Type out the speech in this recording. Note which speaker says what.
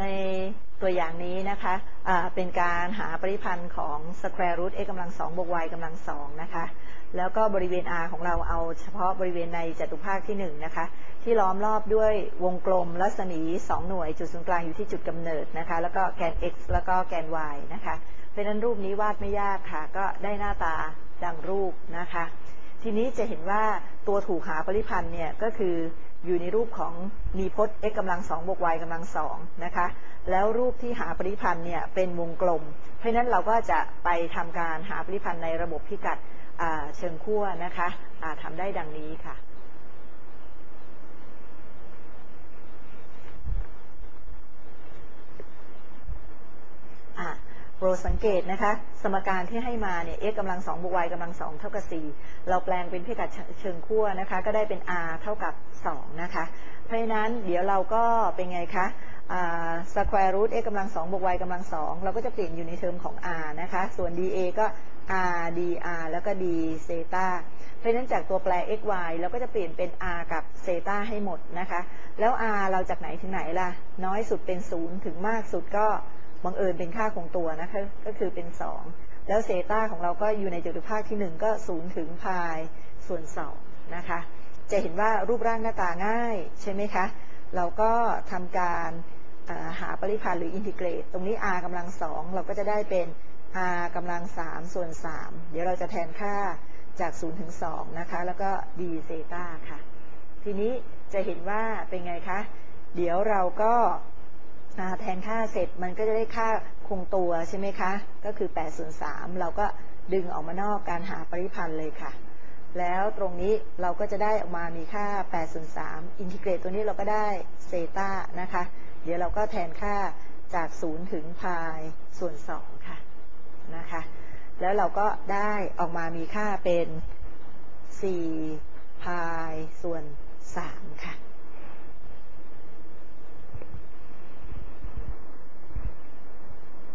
Speaker 1: ในตัวอย่างนี้นะคะะเป็นการหาปริพันธ์ของ square root x กำลังสองบวก y กำลังสองนะคะ แล้วก็บริเวณ r ของเราเอาเฉพาะบริเวณในจัตุภาคที่1นนะคะ ที่ล้อมรอบด้วยวงกลมรัศมี 2 หน่วยจุดศูนย์กลางอยู่ที่จุดกำเนิดนะคะ แล้วก็แกน x แล้วก็แกน y นะคะเพราะนั้นรูปนี้วาดไม่ยากค่ะ ก็ได้หน้าตาดังรูปนะคะ ทีนี้จะเห็นว่าตัวถูกหาปริพันธ์เนี่ยก็คือ อยู่ในรูปของมีพจน์ x กำลังสองบวก y กำลังสองนะคะ แล้วรูปที่หาปริพันธ์เนี่ยเป็นวงกลม เพราะนั้นเราก็จะไปทำการหาปริพันธ์ในระบบพิกัดเชิงขั้วนะคะะทำได้ดังนี้ค่ะ ปรดสังเกตนะคะ สมการที่ให้มาเนี่ย x กำลัง2บวก y กำลัง2เท่ากับ 4 เราแปลงเป็นพิกัดเชิงขั้วนะคะ ก็ได้เป็น r เท่ากับ 2 นะคะ เพราะฉะนั้นเดี๋ยวเราก็เป็นไงคะ square root x กำลัง2บวก y กำลัง2เราก็จะเปลี่ยนอยู่ในเทอมของ r นะคะ ส่วน dA ก็ r dr แล้วก็ d เซตาเพราะฉะนั้นจากตัวแปร x y เราก็จะเปลี่ยนเป็น r กับเซตาให้หมดนะคะ แล้ว r เราจากไหนถึงไหนล่ะ น้อยสุดเป็น 0 ถึงมากสุดก็ บังเอิญเป็นค่าของตัวนะคะก็คือเป็น 2 แล้วเซตาของเราก็อยู่ในจตุภาคที่ 1 ก็0ถึงพายส่วน2นะคะจะเห็นว่ารูปร่างหน้าตาง่ายใช่ไหมคะ เราก็ทำการหาปริพันธ์หรืออินทิเกรต ตรงนี้ r กำลัง2เราก็จะได้เป็น r กำลัง3ส่วน 3 เดี๋ยวเราจะแทนค่าจาก 0 ถึง 2 นะคะ แล้วก็ d เซตาค่ะ ทีนี้จะเห็นว่าเป็นไงคะ เดี๋ยวเราก็ แทนค่าเสร็จมันก็จะได้ค่าคงตัวใช่ไหมคะ ก็คือ 8 ส่วน 3 เราก็ดึงออกมานอกการหาปริพันธ์เลยค่ะ แล้วตรงนี้เราก็จะได้ออกมามีค่า 8 ส่วน 3 อินทิเกรตตัวนี้เราก็ได้เซตานะคะ เดี๋ยวเราก็แทนค่าจาก 0 ถึงพายส่วน 2 ค่ะนะคะ แล้วเราก็ได้ออกมามีค่าเป็น 4 พายส่วน 3 ค่ะ